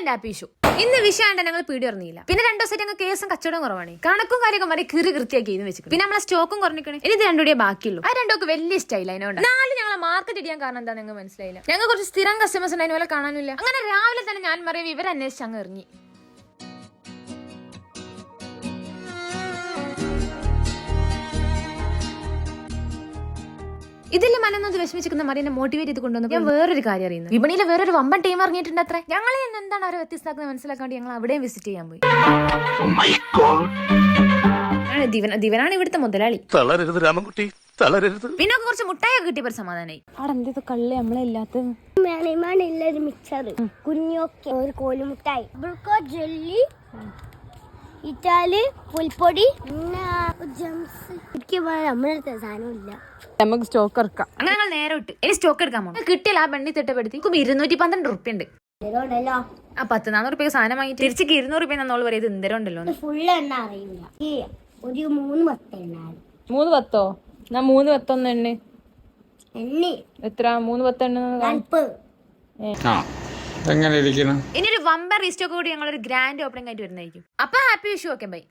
Advance happy issue ഇന്ന് വിഷയമായിട്ട് ഞങ്ങൾ പീടി ഉറങ്ങിയില്ല പിന്നെ രണ്ടു ദിവസമായിട്ട് ഞങ്ങൾ കേസും കച്ചവടം കുറവാണ്. കണക്കും കാര്യമൊക്കെ വരെ കീറി കൃത്യമാക്കി ഇന്ന് വെച്ചിട്ട് പിന്നെ നമ്മളെ സ്റ്റോക്കും കുറഞ്ഞിക്കണേ ഇനി ഇത് രണ്ടുകൂടിയേ ബാക്കിയുള്ളൂ. ആ രണ്ടൊക്കെ വലിയ ഇഷ്ടമായില്ല അതിനോട് നാല് ഞങ്ങളെ മാർക്കറ്റ് ഇടിയാൻ കാരണം എന്താ നിങ്ങൾ മനസ്സിലായില്ല. ഞങ്ങൾ കുറച്ച് സ്ഥിരം കസ്റ്റമേഴ്സ് ഉണ്ട് അതിനെ കാണാനില്ല. അങ്ങനെ രാവിലെ തന്നെ ഞാൻ പറയും ഇവരന്വേഷിച്ച് അങ്ങ് ഇറങ്ങി. ഇതിൽ മനന്നത് വിഷമിച്ചിരിക്കുന്ന മറിയെ മോട്ടിവേറ്റ് ചെയ്ത് കൊണ്ടുവന്നു ഞാൻ വേറൊരു കാര്യം അറിയുന്നു. വിപണിയിൽ വേറൊരു വമ്പൻ ടീം ഇറങ്ങിയിട്ടുണ്ട് അത്ര. ഞങ്ങളെ ഇന്ന് എന്താണ് അവരെ വ്യത്യസ്തമാക്കുന്നത് മനസ്സിലാക്കാണ്ട് ഞങ്ങൾ അവിടെയും വിസിറ്റ് ചെയ്യാൻ പോയി. ആണ് ദിവന ദിവനാണ് ഇവിടുത്തെ മുതലാളി. തളരരുത് രാമൻകുട്ടി തളരരുത്. പിന്നെ കുറച്ച് മുട്ടായൊക്കെ കിട്ടിയപ്പോൾ സമാധാനായി. അവിടെ എന്തത് കള്ളി നമ്മളെ ഇല്ലാത്ത മേണിമാണില്ല ഒരു മിക്സർ കുഞ്ഞൊക്കെ ഒരു കോലുമുട്ടായി. ജെല്ലി ഇറ്റാലി പുൽപ്പൊടി നമുക്ക് സ്റ്റോക്ക് എടുക്കാം അങ്ങനെ ഞങ്ങൾ നേരെ ഇട്ട് ഇനി സ്റ്റോക്ക് എടുക്കാൻ പോകും കിട്ടിയ ആ പെണ്ണി തിട്ടപ്പെടുത്തി ഇരുന്നൂറ്റി പന്ത്രണ്ട് റുപ്യ ഉണ്ട് ആ പത്ത് നാനൂറ് റുപ്യ സാധനം വാങ്ങിയിട്ട് തിരിച്ച് ഇരുന്നൂറ് റുപ്യ എന്നോൾ പറയുന്നത് എന്തരം ഉണ്ടല്ലോ എന്ന്. ഫുള്ള് എണ്ണ അറിയില്ല. ഒരു മൂന്ന് മൂന്ന് പത്തോ? ഞാൻ മൂന്ന് പത്തൊന്ന് എണ്ണ. എത്ര മൂന്ന് പത്ത് എണ്ണ ആ എങ്ങനെ ഇരിക്കണം? ഇനി ഒരു വമ്പൻ റീസ്റ്റോക്ക് കൂടി ഞങ്ങൾ ഒരു ഗ്രാൻഡ് ഓപ്പണിംഗ് ആയിട്ട് വരുന്നതായിരിക്കും. അപ്പൊ ഹാപ്പി വിഷു ഓക്കെ ബൈ